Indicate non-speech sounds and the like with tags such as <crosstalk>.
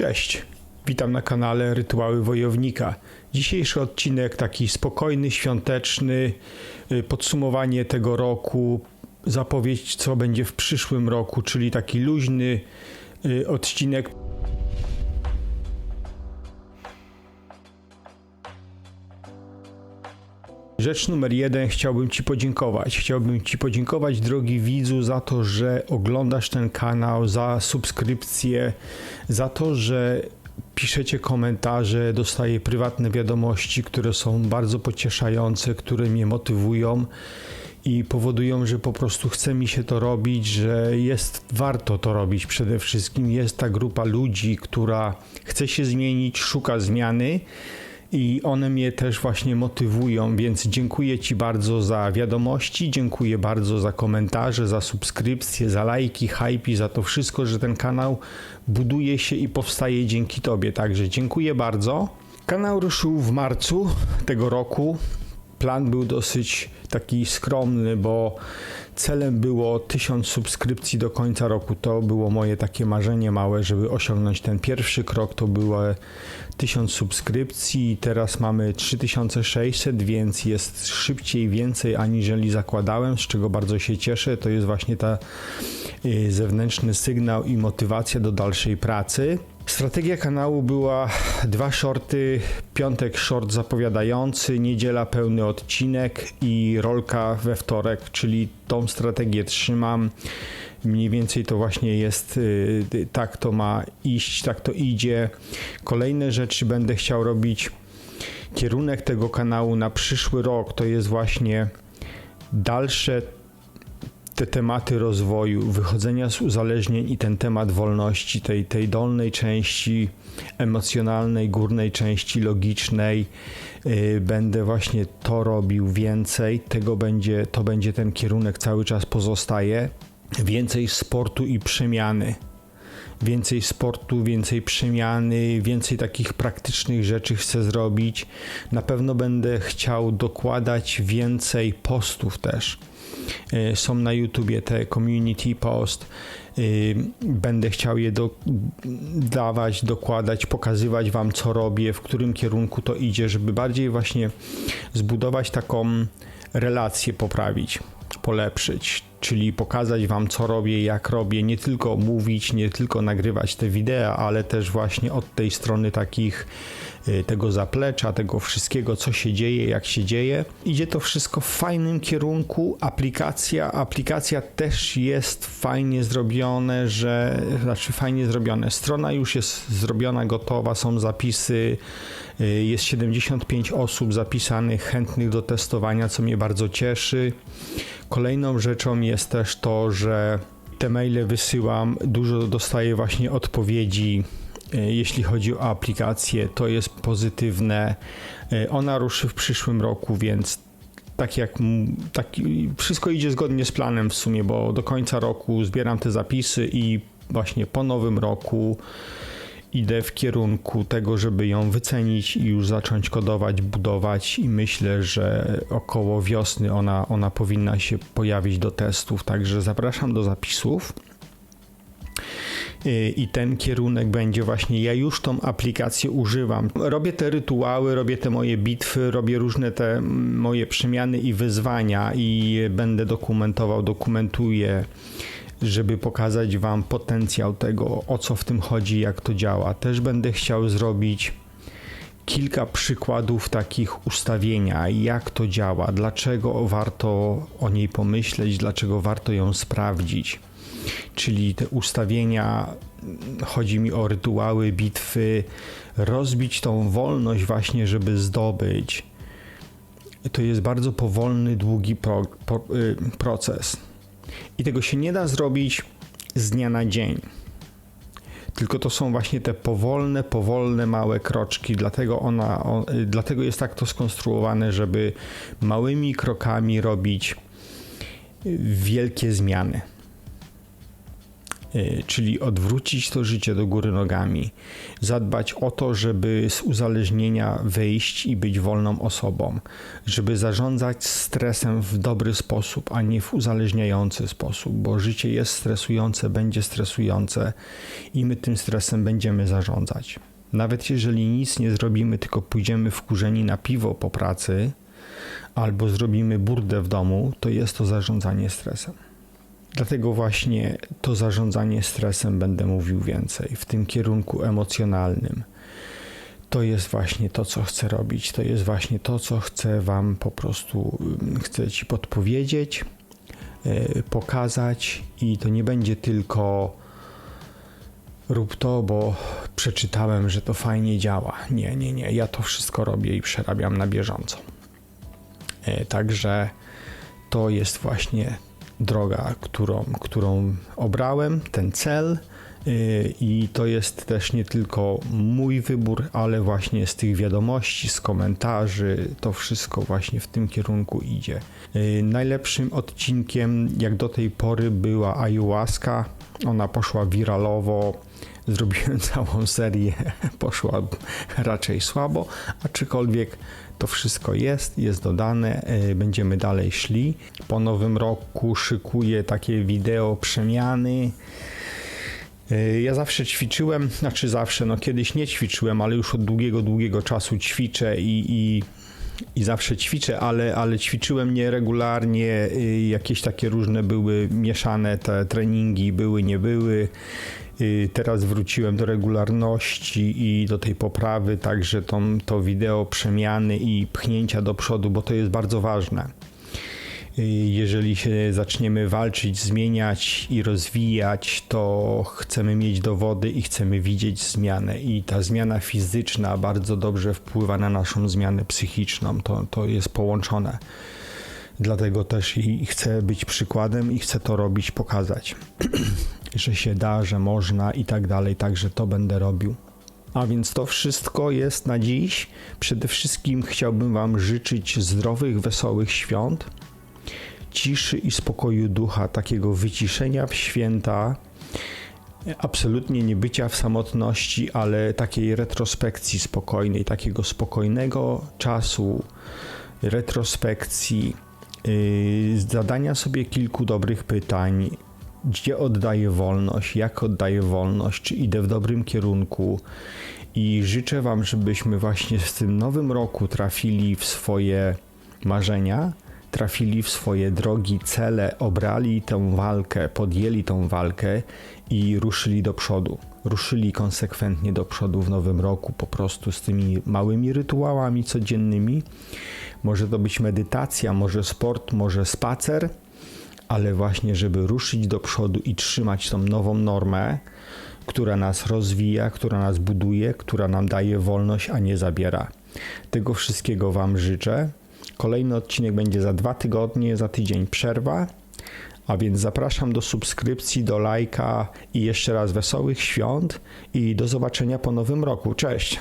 Cześć, witam na kanale Rytuały Wojownika. Dzisiejszy odcinek taki spokojny, świąteczny, y, podsumowanie tego roku, zapowiedź co będzie w przyszłym roku, czyli taki luźny y, odcinek. Rzecz numer jeden, chciałbym Ci podziękować. Chciałbym Ci podziękować, drogi widzu, za to, że oglądasz ten kanał, za subskrypcję, za to, że piszecie komentarze, dostaję prywatne wiadomości, które są bardzo pocieszające, które mnie motywują i powodują, że po prostu chce mi się to robić, że jest warto to robić przede wszystkim. Jest ta grupa ludzi, która chce się zmienić, szuka zmiany i one mnie też właśnie motywują, więc dziękuję Ci bardzo za wiadomości, dziękuję bardzo za komentarze, za subskrypcje, za lajki, hype, za to wszystko, że ten kanał buduje się i powstaje dzięki Tobie. Także dziękuję bardzo. Kanał ruszył w marcu tego roku. Plan był dosyć taki skromny, bo celem było 1000 subskrypcji do końca roku. To było moje takie marzenie małe, żeby osiągnąć ten pierwszy krok. To było 1000 subskrypcji. Teraz mamy 3600, więc jest szybciej więcej aniżeli zakładałem, z czego bardzo się cieszę. To jest właśnie ta y, zewnętrzny sygnał i motywacja do dalszej pracy. Strategia kanału była dwa shorty, piątek short zapowiadający, niedziela pełny odcinek i rolka we wtorek, czyli tą strategię trzymam. Mniej więcej to właśnie jest y, tak to ma iść, tak to idzie. Kolejne rzeczy będę chciał robić. Kierunek tego kanału na przyszły rok to jest właśnie dalsze te tematy rozwoju, wychodzenia z uzależnień i ten temat wolności, tej, tej dolnej części emocjonalnej, górnej części logicznej, yy, będę właśnie to robił więcej, tego będzie, to będzie ten kierunek cały czas pozostaje. Więcej sportu i przemiany więcej sportu, więcej przemiany, więcej takich praktycznych rzeczy chcę zrobić. Na pewno będę chciał dokładać więcej postów też. Y, Są na YouTubie te community post. Y, Będę chciał je do, dawać, dokładać, pokazywać Wam, co robię, w którym kierunku to idzie, żeby bardziej właśnie zbudować taką relację, poprawić, polepszyć, czyli pokazać Wam, co robię, jak robię, nie tylko mówić, nie tylko nagrywać te wideo, ale też właśnie od tej strony takich y, tego zaplecza, tego wszystkiego, co się dzieje, jak się dzieje. Idzie to wszystko w fajnym kierunku. Aplikacja, aplikacja też jest fajnie zrobione, że znaczy fajnie zrobione. Strona już jest zrobiona, gotowa, są zapisy. y, Jest 75 osób zapisanych, chętnych do testowania, co mnie bardzo cieszy. Kolejną rzeczą jest też to, że te maile wysyłam, dużo dostaję właśnie odpowiedzi, e, jeśli chodzi o aplikację, to jest pozytywne. E, Ona ruszy w przyszłym roku, więc tak jak tak, wszystko idzie zgodnie z planem w sumie, bo do końca roku zbieram te zapisy i właśnie po nowym roku idę w kierunku tego, żeby ją wycenić i już zacząć kodować, budować i myślę, że około wiosny ona, ona powinna się pojawić do testów, także zapraszam do zapisów. Y, I ten kierunek będzie właśnie, ja już tą aplikację używam. Robię te rytuały, robię te moje bitwy, robię różne te moje przemiany i wyzwania i będę dokumentował, dokumentuję żeby pokazać Wam potencjał tego, o co w tym chodzi, jak to działa. Też będę chciał zrobić kilka przykładów takich ustawienia, jak to działa, dlaczego warto o niej pomyśleć, dlaczego warto ją sprawdzić. Czyli te ustawienia, chodzi mi o rytuały, bitwy, rozbić tą wolność, właśnie, żeby zdobyć. To jest bardzo powolny, długi pro, y, proces. I tego się nie da zrobić z dnia na dzień. Tylko to są właśnie te powolne, powolne, małe kroczki. Dlatego, ona, dlatego jest tak to skonstruowane, żeby małymi krokami robić wielkie zmiany. Y, czyli odwrócić to życie do góry nogami, zadbać o to, żeby z uzależnienia wyjść i być wolną osobą, żeby zarządzać stresem w dobry sposób, a nie w uzależniający sposób, bo życie jest stresujące, będzie stresujące i my tym stresem będziemy zarządzać. Nawet jeżeli nic nie zrobimy, tylko pójdziemy wkurzeni na piwo po pracy, albo zrobimy burdę w domu, to jest to zarządzanie stresem. Dlatego właśnie to zarządzanie stresem będę mówił więcej w tym kierunku emocjonalnym. To jest właśnie to, co chcę robić. To jest właśnie to, co chcę Wam po prostu, ym, chcę Ci podpowiedzieć, yy, pokazać, i to nie będzie tylko rób to, bo przeczytałem, że to fajnie działa. Nie, nie, nie. Ja to wszystko robię i przerabiam na bieżąco. Yy, Także to jest właśnie droga, którą, którą obrałem, ten cel. yy, I to jest też nie tylko mój wybór, ale właśnie z tych wiadomości, z komentarzy, to wszystko właśnie w tym kierunku idzie. Yy, Najlepszym odcinkiem, jak do tej pory, była ayahuasca. Ona poszła wiralowo. Zrobiłem <laughs> całą serię, poszła raczej słabo, aczkolwiek to wszystko jest, jest dodane, yy, będziemy dalej szli. Po nowym roku szykuję takie wideo przemiany. Yy, Ja zawsze ćwiczyłem, znaczy zawsze, no kiedyś nie ćwiczyłem, ale już od długiego, długiego czasu ćwiczę i, i, i zawsze ćwiczę, ale, ale ćwiczyłem nieregularnie, yy, jakieś takie różne były mieszane te treningi, były, nie były. Yy, Teraz wróciłem do regularności i do tej poprawy, także to, to wideo przemiany i pchnięcia do przodu, bo to jest bardzo ważne. Y, Jeżeli się zaczniemy walczyć, zmieniać i rozwijać, to chcemy mieć dowody i chcemy widzieć zmianę. I ta zmiana fizyczna bardzo dobrze wpływa na naszą zmianę psychiczną. To, to jest połączone. Dlatego też i chcę być przykładem i chcę to robić, pokazać, <clears throat> że się da, że można i tak dalej. Także to będę robił. A więc to wszystko jest na dziś. Przede wszystkim chciałbym Wam życzyć zdrowych, wesołych świąt ciszy i spokoju ducha, takiego wyciszenia w święta, absolutnie nie bycia w samotności, ale takiej retrospekcji spokojnej, takiego spokojnego czasu, retrospekcji, yy, zadania sobie kilku dobrych pytań, gdzie oddaję wolność, jak oddaję wolność, czy idę w dobrym kierunku. I życzę Wam, żebyśmy właśnie w tym nowym roku trafili w swoje marzenia, trafili w swoje drogi, cele, obrali tę walkę, podjęli tą walkę i ruszyli do przodu. Ruszyli konsekwentnie do przodu w nowym roku, po prostu z tymi małymi rytuałami codziennymi. Może to być medytacja, może sport, może spacer, ale właśnie, żeby ruszyć do przodu i trzymać tą nową normę, która nas rozwija, która nas buduje, która nam daje wolność, a nie zabiera. Tego wszystkiego Wam życzę. Kolejny odcinek będzie za dwa tygodnie, za tydzień przerwa. A więc zapraszam do subskrypcji, do lajka i jeszcze raz wesołych świąt i do zobaczenia po nowym roku. Cześć!